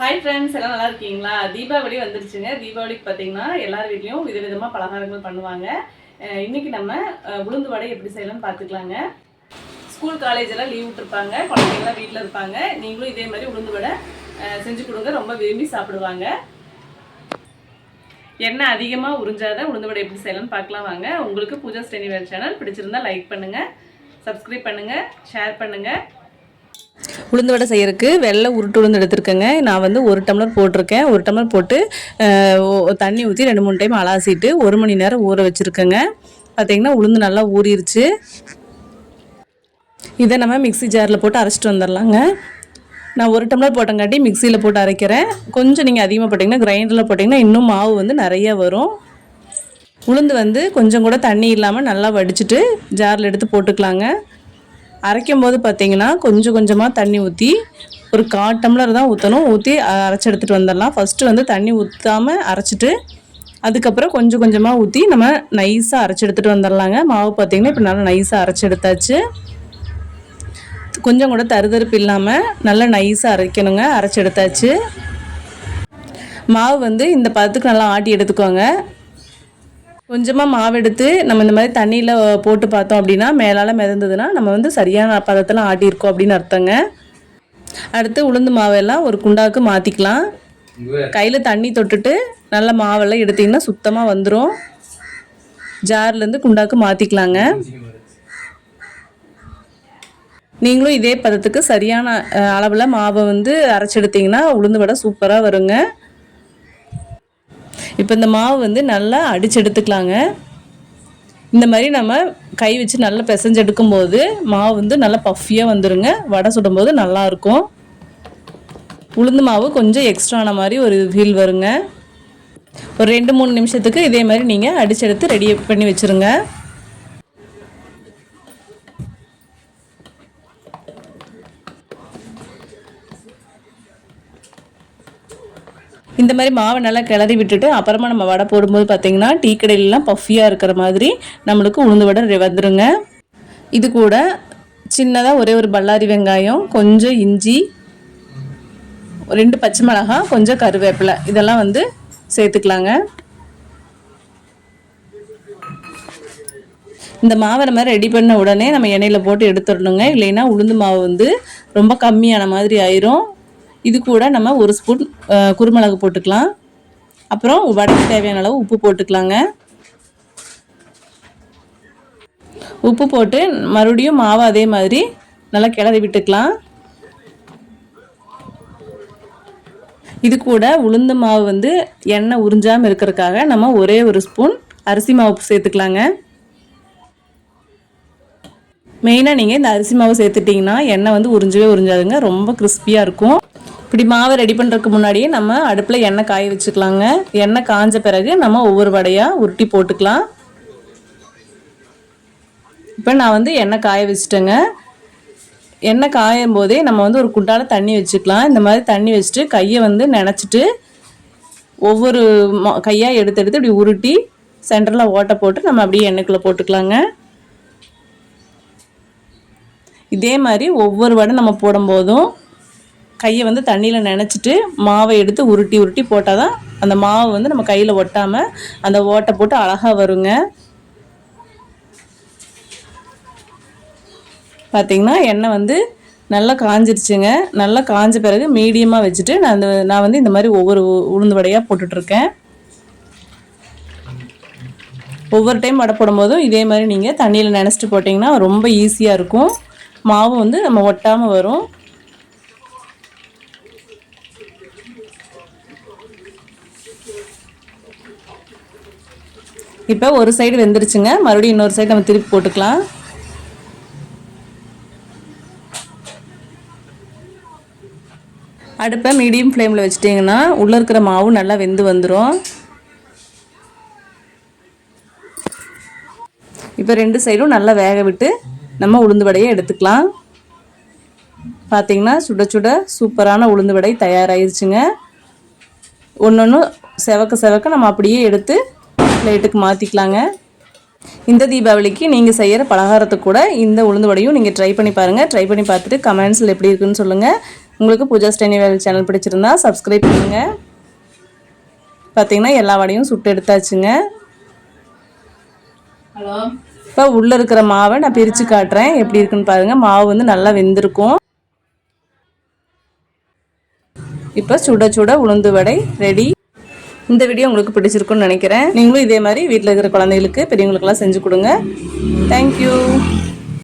Hi friends எல்லாம் நல்லா இருக்கீங்களா? தீபாவளி வந்துருச்சுங்க. தீபாவளிக்கு பார்த்தீங்கன்னா எல்லார் வீட்லேயும் விதவிதமாக பலகாரங்கள் பண்ணுவாங்க. இன்னைக்கு நம்ம உளுந்து வடை எப்படி செய்யலாம்னு பார்த்துக்கலாங்க ஸ்கூல் காலேஜெல்லாம் லீவ் விட்டுருப்பாங்க. குழந்தைங்களாம் வீட்டில் இருப்பாங்க. நீங்களும் இதே மாதிரி உளுந்து வடை செஞ்சு கொடுங்க. ரொம்ப விரும்பி சாப்பிடுவாங்க. எண்ணெய் அதிகமாக உறிஞ்சாத உளுந்து வடை எப்படி செய்யலாம்னு பார்க்கலாம் வாங்க. உங்களுக்கு பூஜா ஸ்ரீனிவாஸ் சேனல் பிடிச்சிருந்தா லைக் பண்ணுங்கள் சப்ஸ்கிரைப் பண்ணுங்கள் ஷேர் பண்ணுங்கள் உளுந்து வடை செய்யறதுக்கு வெள்ளை உருட்டு உளுந்து எடுத்திருக்கேங்க. நான் வந்து ஒரு டம்ளர் போட்டிருக்கேன். ஒரு டம்ளர் போட்டு தண்ணி ஊற்றி ரெண்டு மூணு டைம் அலாசிட்டு ஒரு மணி நேரம் ஊற வச்சுருக்கேங்க. பார்த்தீங்கன்னா உளுந்து நல்லா ஊறிடுச்சு இதை நம்ம மிக்ஸி ஜாரில் போட்டு அரைச்சிட்டு வந்துடலாங்க நான் ஒரு டம்ளர் போட்டங்காட்டி மிக்சியில் போட்டு அரைக்கிறேன். கொஞ்சம் நீங்கள் அதிகமாக போட்டிங்கன்னா கிரைண்டரில் போட்டிங்கன்னா இன்னும் மாவு வந்து நிறைய வரும். உளுந்து வந்து கொஞ்சம் கூட தண்ணி இல்லாமல் நல்லா வடிச்சிட்டு ஜாரில் எடுத்து போட்டுக்கலாங்க. அரைக்கும் போது பார்த்தீங்கன்னா கொஞ்சம் கொஞ்சமாக தண்ணி ஊற்றி ஒரு காட்டம்ளர் தான் ஊற்றணும் ஊற்றி அரைச்சி எடுத்துகிட்டு வந்துடலாம். ஃபஸ்ட்டு வந்து தண்ணி ஊற்றாமல் அரைச்சிட்டு அதுக்கப்புறம் கொஞ்சம் கொஞ்சமாக ஊற்றி நம்ம நைஸாக அரைச்சி எடுத்துகிட்டு வந்துடலாங்க. மாவு பார்த்தீங்கன்னா இப்போ நல்லா நைஸாக அரைச்சி எடுத்தாச்சு. கொஞ்சம் கூட தருதருப்பு இல்லாமல் நல்லா நைஸாக அரைக்கணுங்க. அரைச்சி எடுத்தாச்சு. மாவு வந்து இந்த பதத்துக்கு நல்லா ஆட்டி எடுத்துக்கோங்க. கொஞ்சமாக மாவு எடுத்து நம்ம இந்த மாதிரி தண்ணியில் போட்டு பார்த்தோம் அப்படின்னா மேலால் மிதந்ததுன்னா நம்ம வந்து சரியான பதத்தில் ஆட்டியிருக்கோம் அப்படின்னு அர்த்தங்க. அடுத்து உளுந்து மாவெல்லாம் ஒரு குண்டாவுக்கு மாற்றிக்கலாம் கையில் தண்ணி தொட்டுட்டு நல்ல மாவெல்லாம் எடுத்திங்கன்னா சுத்தமாக வந்துடும் ஜார்லேருந்து குண்டாக்கு மாற்றிக்கலாங்க நீங்களும் இதே பதத்துக்கு சரியான அளவில் மாவை வந்து அரைச்சி எடுத்தீங்கன்னா உளுந்து வடை சூப்பராக வருங்க. இப்போ இந்த மாவு வந்து நல்லா அடிச்சு எடுத்துக்கலாங்க. இந்த மாதிரி நம்ம கை வச்சு நல்லா பிசைஞ்சு எடுக்கும்போது மாவு வந்து நல்லா பஃபியாக வந்துடுங்க வடை சுடும்போது நல்லா இருக்கும் உளுந்து மாவு கொஞ்சம் எக்ஸ்ட்ரா ஆன மாதிரி ஒரு ஃபீல் வருங்க. ஒரு ரெண்டு மூணு நிமிஷத்துக்கு இதே மாதிரி நீங்கள் அடிச்சு எடுத்து ரெடி பண்ணி வச்சுருங்க. இந்த மாதிரி மாவை நல்லா கிளறி விட்டுட்டு அப்புறமா நம்ம வடை போடும்போது பார்த்திங்கன்னா டீ கடையிலலாம் பஃபியாக இருக்கிற மாதிரி நம்மளுக்கு உளுந்து வடை வந்துருங்க. இது கூட சின்னதாக ஒரே ஒரு பல்லாரி வெங்காயம் கொஞ்சம் இஞ்சி ரெண்டு பச்சை மிளகாய் கொஞ்சம் கருவேப்பிலை. இதெல்லாம் வந்து சேர்த்துக்கலாங்க. இந்த மாவை நம்ம ரெடி பண்ண உடனே நம்ம எண்ணெயில் போட்டு எடுத்துடணுங்க. இல்லைன்னா உளுந்து மாவு வந்து ரொம்ப கம்மியான மாதிரி ஆயிரும். இது கூட நம்ம ஒரு ஸ்பூன் குருமிளகு போட்டுக்கலாம். அப்புறம் வடைக்கு தேவையான அளவு உப்பு போட்டுக்கலாங்க. உப்பு போட்டு மறுபடியும் மாவை அதே மாதிரி நல்லா கிளறி விட்டுக்கலாம். இது கூட உளுந்து மாவு வந்து எண்ணெய் உறிஞ்சாமல் இருக்கிறதுக்காக நம்ம ஒரே ஒரு ஸ்பூன் அரிசி மாவு சேர்த்துக்கலாங்க. மெயினாக நீங்கள் இந்த அரிசி மாவு சேர்த்துட்டிங்கன்னா எண்ணெய் வந்து உறிஞ்சவே உறிஞ்சாதுங்க. ரொம்ப கிறிஸ்பியாக இருக்கும். இப்படி மாவை ரெடி பண்ணுறதுக்கு முன்னாடியே நம்ம அடுப்பில் எண்ணெய் காய வச்சுக்கலாங்க. எண்ணெய் காஞ்ச பிறகு நம்ம ஒவ்வொரு வடையாக உருட்டி போட்டுக்கலாம். இப்போ நான் வந்து எண்ணெய் காய வச்சுட்டேங்க. எண்ணெய் காயும் போதே நம்ம வந்து ஒரு குண்டால தண்ணி வச்சுக்கலாம். இந்த மாதிரி தண்ணி வச்சுட்டு கையை வந்து நினச்சிட்டு ஒவ்வொரு கையாக எடுத்து எடுத்து இப்படி உருட்டி சென்டரில் ஓட்டை போட்டு நம்ம அப்படியே எண்ணெய்க்குள்ளே போட்டுக்கலாங்க. இதே மாதிரி ஒவ்வொரு வடை நம்ம போடும்போதும் கையை வந்து தண்ணியில் நினச்சிட்டு மாவை எடுத்து உருட்டி உருட்டி போட்டால் தான் அந்த மாவு வந்து நம்ம கையில் ஒட்டாமல் அந்த ஓட்டை போட்டு அழகாக வருங்க. பார்த்தீங்கன்னா எண்ணெய் வந்து நல்லா காஞ்சிருச்சுங்க. நல்லா காஞ்ச பிறகு மீடியமாக வச்சுட்டு நான் அந்த நான் வந்து இந்த மாதிரி ஒவ்வொரு உ- உளுந்து வடையாக போட்டுட்ருக்கேன். ஒவ்வொரு டைம் வடை போடும்போதும் இதே மாதிரி நீங்கள் தண்ணியில் நினச்சிட்டு போட்டிங்கன்னா ரொம்ப ஈஸியாக இருக்கும். மாவு வந்து நம்ம ஒட்டாமல் வரும். இப்போ ஒரு சைடு வெந்துருச்சுங்க. மறுபடியும் இன்னொரு சைடு நம்ம திருப்பி போட்டுக்கலாம். அடுப்பை மீடியம் ஃப்ளேமில் வச்சிட்டிங்கன்னா உள்ளே இருக்கிற மாவு நல்லா வெந்து வந்துடும் இப்போ ரெண்டு சைடும் நல்லா வேக விட்டு நம்ம உளுந்து வடையை எடுத்துக்கலாம். பார்த்தீங்கன்னா சுட சுட சூப்பரான உளுந்து வடை தயாராகிருச்சுங்க ஒன்று ஒன்று செவக்க செவக்க நம்ம அப்படியே எடுத்து பிளேட்டுக்கு மாற்றிக்கலாங்க இந்த தீபாவளிக்கு நீங்கள் செய்கிற பலகாரத்தை கூட இந்த உளுந்து வடையும் நீங்கள் ட்ரை பண்ணி பாருங்கள் ட்ரை பண்ணி பார்த்துட்டு கமெண்ட்ஸில் எப்படி இருக்குன்னு சொல்லுங்கள் உங்களுக்கு பூஜா ஸ்டெனி வேல் சேனல் பிடிச்சிருந்தா சப்ஸ்கிரைப் பண்ணுங்கள் பார்த்தீங்கன்னா எல்லா வடையும் சுட்டு எடுத்தாச்சுங்க. ஹலோ. இப்போ உள்ளே இருக்கிற மாவை நான் பிரித்து காட்டுறேன். எப்படி இருக்குன்னு பாருங்கள் மாவு வந்து நல்லா வெந்திருக்கும். இப்போ சுட சுட உளுந்து வடை ரெடி இந்த வீடியோ உங்களுக்கு பிடிச்சிருக்குன்னு நினைக்கிறேன். நீங்களும் இதே மாதிரி வீட்டில் இருக்கிற குழந்தைகளுக்கு பெரியவங்களுக்கெல்லாம் செஞ்சு கொடுங்க. தேங்க்யூ